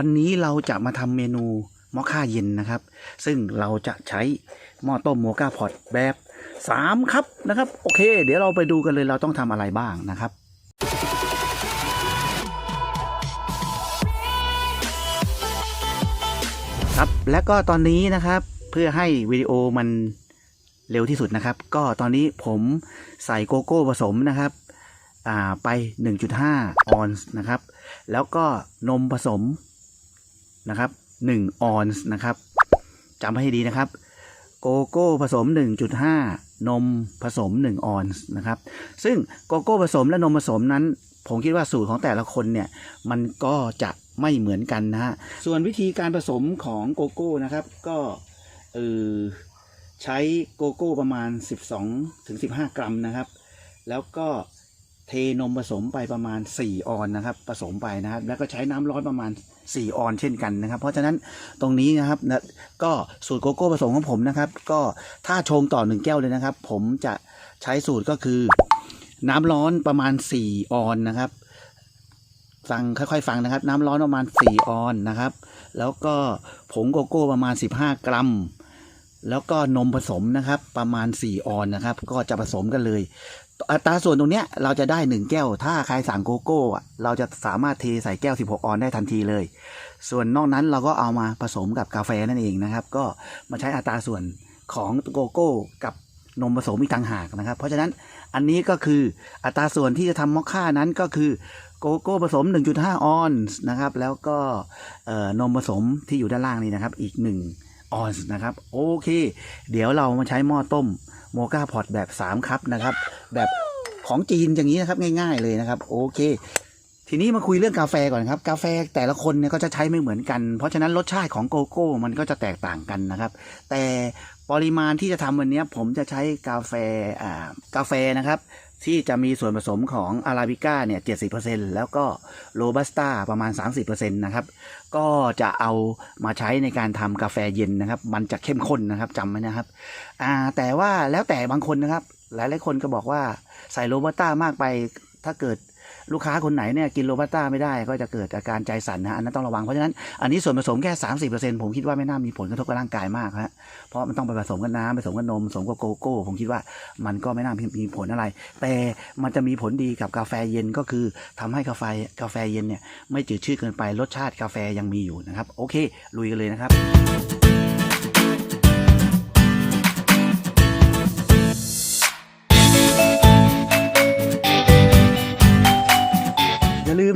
วันนี้เราจะมาทำเมนูมอค่าเย็นนะครับ ซึ่งเราจะใช้หม้อต้มโมกาพอตแบบ3ครับนะครับ โอเค เดี๋ยวเราไปดูกันเลยเราต้องทำอะไรบ้างนะครับครับและก็ตอนนี้นะครับเพื่อให้วิดีโอมันเร็วที่สุดนะครับ ก็ตอนนี้ผมใส่โกโก้ผสมนะครับอ่าไป 1.5 ออนซ์นะครับ แล้วก็นมผสม นะครับ1ออนซ์นะครับจำให้ดีนะครับ โกโก้ผสม 1.5 นมผสม 1 ออนซ์นะครับ ซึ่งโกโก้ผสมและนมผสมนั้น ผมคิดว่าสูตรของแต่ละคนเนี่ยมันก็จะไม่เหมือนกันนะฮะ ส่วนวิธีการผสมของโกโก้นะครับ ก็เออใช้โกโก้ประมาณ 12ถึง15 กรัมนะครับ แล้วก็ เทนมผสมไปประมาณ 4 ออนนะครับ ผสมไปนะครับ แล้วก็ใช้น้ำร้อนประมาณ 4 ออนเช่นกันนะครับ เพราะฉะนั้นตรงนี้นะครับนะก็สูตรโกโก้ผสมของผมนะครับ ก็ถ้าชงต่อ 1 แก้วเลยนะครับ ผมจะใช้สูตรก็คือ น้ำร้อนประมาณ 4 ออนนะครับฟังค่อยๆ ฟังนะครับ น้ำร้อนประมาณ 4 ออนนะครับ แล้วก็ผงโกโก้ประมาณ 15 กรัม แล้วก็นมผสมนะครับ ประมาณ 4 ออนนะครับ ก็จะผสมกันเลย อัตราส่วนตรงเนี้ยเราจะได้1แก้ว ถ้าใครสั่งโกโก้เราจะสามารถเทใส่แก้ว 16 ออนได้ทันทีเลย ส่วนนอกนั้นเราก็เอามาผสมกับกาแฟนั่นเองนะครับ ก็มาใช้อัตราส่วนของโกโก้กับนมผสมอีกต่างหากนะครับ เพราะฉะนั้นอันนี้ก็คืออัตราส่วนที่จะทำมอคค่านั้นก็คือโกโก้ผสม 1.5 ออนซ์นะครับ แล้วก็นมผสมที่อยู่ด้านล่างนี้นะครับ อีก 1 ออนซ์นะครับ โอเค เดี๋ยวเรามาใช้หม้อต้ม โมกาพอตแบบ 3 ครับนะครับ แบบของจีนอย่างนี้นะครับง่าย ๆเลยนะครับ โอเค ทีนี้มาคุยเรื่องกาแฟก่อนครับ กาแฟแต่ละคนเนี่ยก็จะใช้ไม่เหมือนกัน เพราะฉะนั้นรสชาติของโกโก้ มันก็จะแตกต่างกันนะครับ แต่ปริมาณที่จะทำวันนี้ผมจะใช้กาแฟอ่ากาแฟนะครับ ที่จะมีส่วนผสมของอาราบิก้าเนี่ยเจแล้วก็โรบัสต้าประมาณ30%นะครับ ก็จะเอามาใช้ในการทำกาแฟเย็นนะครับ มันจะเข้มข้นนะครับจำไว้นะครับอ่าแต่ว่าแล้วแต่บางคนนะครับ หลายหลายคนก็บอกว่าใส่โรบัสต้ามากไปถ้าเกิด ลูกค้าคนไหนเนี่ยกินโรบัสต้าไม่ได้ก็จะเกิดอาการใจสั่นนะอันนั้นต้องระวังเพราะฉะนั้นอันนี้ส่วนผสมแค่30%ผมคิดว่าไม่น่ามีผลกระทบกับร่างกายมากฮะเพราะมันต้องไปผสมกับน้ำผสมกับนมผสมกับโกโก้ ผมคิดว่ามันก็ไม่น่ามีผลอะไร แต่มันจะมีผลดีกับกาแฟเย็นก็คือทำให้กาแฟกาแฟเย็นเนี่ยไม่จืดชืดเกินไปรสชาติกาแฟยังมีอยู่นะครับ โอเค ลุยกันเลยนะครับ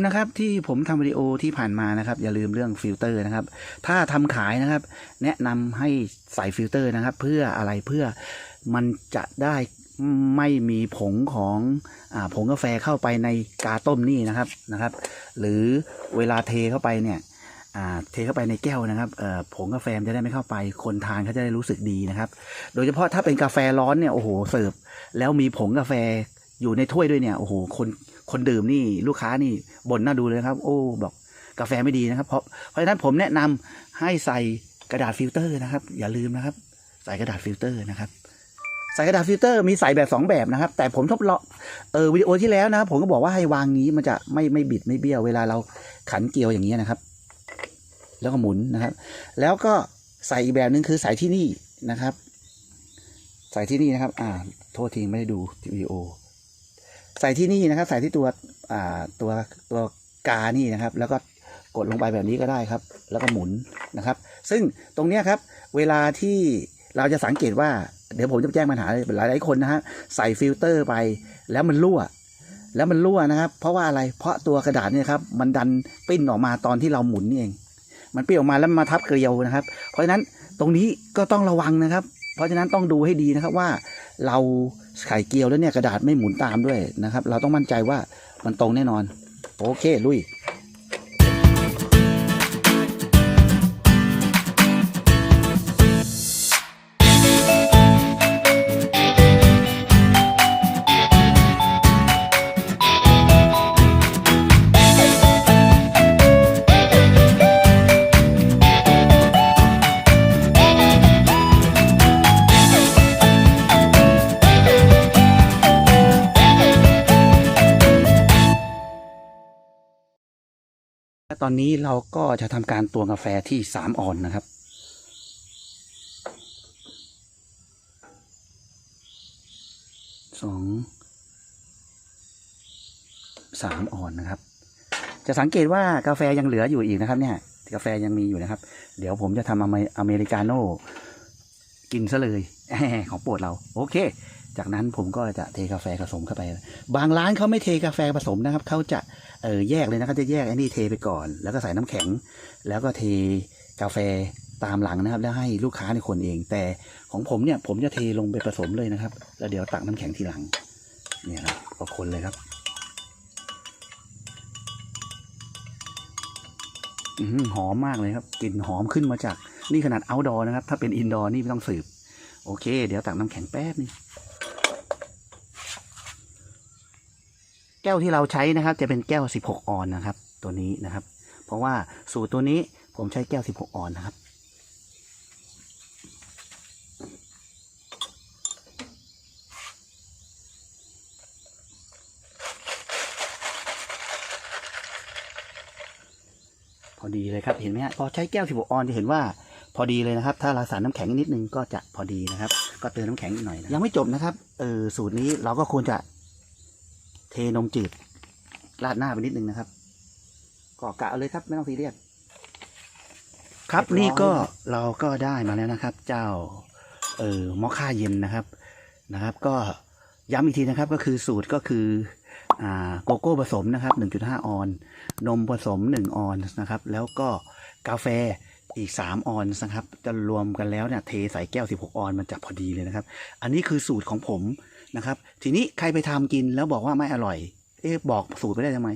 นะครับที่ผมทำวิดีโอที่ผ่านมานะครับ อย่าลืมเรื่องฟิลเตอร์นะครับ ถ้าทำขายนะครับ แนะนำให้ใส่ฟิลเตอร์นะครับ เพื่ออะไรเพื่อมันจะได้ไม่มีผงของอผงกาแฟเข้าไปในกาต้มนี่นะครับนะครับ หรือเวลาเทเข้าไปเนี่ยเทเข้าไปในแก้วนะครับผงกาแฟจะได้ไม่เข้าไป คนทานเขาจะได้รู้สึกดีนะครับ โดยเฉพาะถ้าเป็นกาแฟร้อนเนี่ยโอ้โหเสิร์ฟแล้วมีผงกาแฟ อยู่ในถ้วยด้วยเนี่ย โอ้โห คนคนดื่มนี่ลูกค้านี่บ่นน่าดูเลยนะครับ โอ้ บอกกาแฟไม่ดีนะครับ เพราะเพราะฉะนั้นผมแนะนำให้ใส่กระดาษฟิลเตอร์นะครับ อย่าลืมนะครับ ใส่กระดาษฟิลเตอร์นะครับใส่กระดาษฟิลเตอร์มีใส่แบบสองแบบนะครับ แต่ผมทดลองเออวิดีโอที่แล้วนะครับผมก็บอกว่าให้วางนี้มันจะไม่ไม่บิดไม่เบี้ยวเวลาเราขันเกลียวอย่างนี้นะครับ แล้วก็หมุนนะครับ แล้วก็ใส่อีกแบบหนึ่งคือใส่ที่นี่นะครับ ใส่ที่นี่นะครับ อ่า โทษทีไม่ได้ดูวิดีโอ ใส่ที่นี่นะครับ ใส่ที่ตัวตัวตัวกานี่นะครับ แล้วก็กดลงไปแบบนี้ก็ได้ครับ แล้วก็หมุนนะครับ ซึ่งตรงเนี้ยครับ เวลาที่เราจะสังเกตว่า เดี๋ยวผมจะแจ้งปัญหาหลายหลายๆคนนะฮะใส่ฟิลเตอร์ไปแล้วมันรั่ว แล้วมันรั่วนะครับ เพราะว่าอะไรเพราะตัวกระดาษเนี่ยครับมันดันปิ้นออกมาตอนที่เราหมุนนี่เอง มันปิ้นออกมาแล้วมันมาทับเกลียวนะครับ เพราะฉะนั้นตรงนี้ก็ต้องระวังนะครับ เพราะฉะนั้นต้องดูให้ดีนะครับว่าเราไข่เกลียวแล้วเนี่ยกระดาษไม่หมุนตามด้วยนะครับ เราต้องมั่นใจว่ามันตรงแน่นอน โอเคลุย ตอนนี้เราก็จะทำการตวงกาแฟที่สามออนนะครับ สอง สามออนนะครับ จะสังเกตว่ากาแฟยังเหลืออยู่อีกนะครับ เนี่ย กาแฟยังมีอยู่นะครับ เดี๋ยวผมจะทำอเมอเมริกาโน่กินซะเลยของโปรดเรา โอเค จากนั้นผมก็จะเทกาแฟผสมเข้าไป บางร้านเขาไม่เทกาแฟผสมนะครับเขาจะเออแยกเลยนะครับจะแยกไอ้นี่เทไปก่อน แล้วก็ใส่น้ำแข็ง แล้วก็เทกาแฟตามหลังนะครับ แล้วให้ลูกค้าในคนเอง แต่ของผมเนี่ยผมจะเทลงไปผสมเลยนะครับ แล้วเดี๋ยวตักน้ำแข็งทีหลังเนี่ยครับก็คนเลยครับอืมหอมมากเลยครับกลิ่นหอมขึ้นมาจาก นี่ขนาด outdoor นะครับ ถ้าเป็น indoor นี่ไม่ต้องสืบ โอเค เดี๋ยวตักน้ำแข็งแป๊บนึง แก้วที่เราใช้นะครับ จะเป็นแก้ว 16 ออนนะครับ ตัวนี้นะครับ เพราะว่าสูตรตัวนี้ผมใช้แก้ว 16 ออนนะครับพอดีเลยครับเห็นไหมฮะพอใช้แก้ว 16 ออนจะเห็นว่าพอดีเลยนะครับ ถ้าเราใส่น้ำแข็งนิดนึงก็จะพอดีนะครับ ก็เติมน้ำแข็งอีกหน่อยนะยังไม่จบนะครับเออสูตรนี้เราก็ควรจะ เทนมจืด ราดหน้าไปนิดนึงนะครับก็กะเอาเลยครับ ไม่ต้องซีเรียสครับนี่ก็เราก็ได้มาแล้วนะครับ เจ้า เออมอคค่าเย็นนะครับนะครับ ก็ย้ำอีกทีนะครับก็คือสูตรก็คืออ่าโกโก้ผสมนะครับ 1.5 ออน นมผสม 1 ออนซ์นะครับ แล้วก็กาแฟอีก 3 ออนซ์นะครับ จะรวมกันแล้วเนี่ยเทใส่แก้ว 16 ออนซ์มันจะพอดีเลยนะครับ อันนี้คือสูตรของผม นะครับ ทีนี้ใครไปทำกินแล้วบอกว่าไม่อร่อย เอ๊ะบอกสูตรไม่ได้ทำไม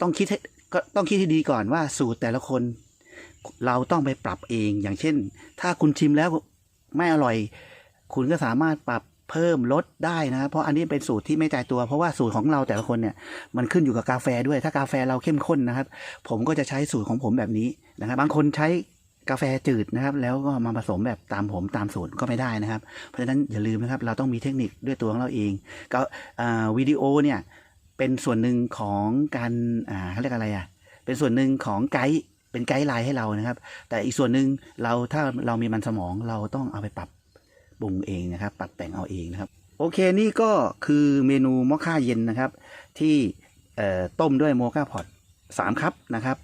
ต้องคิดให้ก็ต้องคิดให้ดีก่อนว่าสูตรแต่ละคน เราต้องไปปรับเองอย่างเช่น ถ้าคุณชิมแล้วไม่อร่อย คุณก็สามารถปรับเพิ่มลดได้นะครับเพราะอันนี้เป็นสูตรที่ไม่จ่ายตัว เพราะว่าสูตรของเราแต่ละคนเนี่ยมันขึ้นอยู่กับกาแฟด้วย ถ้ากาแฟเราเข้มข้นนะครับ ผมก็จะใช้สูตรของผมแบบนี้นะครับ บางคนใช้ กาแฟจืดนะครับ แล้วก็มาผสมแบบตามผมตามสูตรก็ไม่ได้นะครับ เพราะฉะนั้นอย่าลืมนะครับ เราต้องมีเทคนิคด้วยตัวของเราเองก็วิดีโอเนี่ยเป็นส่วนหนึ่งของการอ่าเขาเรียกอะไรอะเป็นส่วนหนึ่งของไกด์เป็นไกด์ไลน์ให้เรานะครับ แต่อีกส่วนหนึ่งเราถ้าเรามีมันสมองเราต้องเอาไปปรับปรุงเองนะครับ ปรับแต่งเอาเองนะครับ โอเคนี่ก็คือเมนูมอคค่าเย็นนะครับ ที่ต้มด้วยโมคาพอตสามคัพนะครับ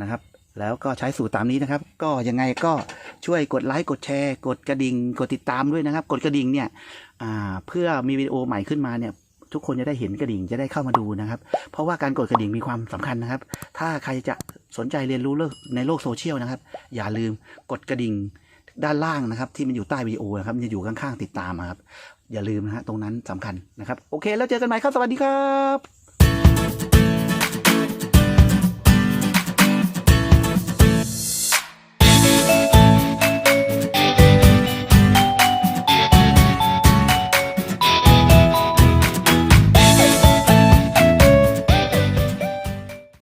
นะครับ แล้วก็ใช้สูตรตามนี้นะครับ ก็ยังไงก็ช่วยกดไลค์กดแชร์ กดกระดิ่งกดติดตามด้วยนะครับ กดกระดิ่งเนี่ยเพื่อมีวิดีโอใหม่ขึ้นมาเนี่ยทุกคนจะได้เห็นกระดิ่งจะได้เข้ามาดูนะครับ เพราะว่าการกดกระดิ่งมีความสำคัญนะครับ ถ้าใครจะสนใจเรียนรู้ในโลกโซเชียลนะครับ อย่าลืมกดกระดิ่งด้านล่างนะครับ ที่มันอยู่ใต้วิดีโอนะครับจะอยู่ข้างๆติดตามครับ อย่าลืมนะฮะตรงนั้นสำคัญนะครับ โอเค แล้วเจอกันใหม่ครับสวัสดีครับ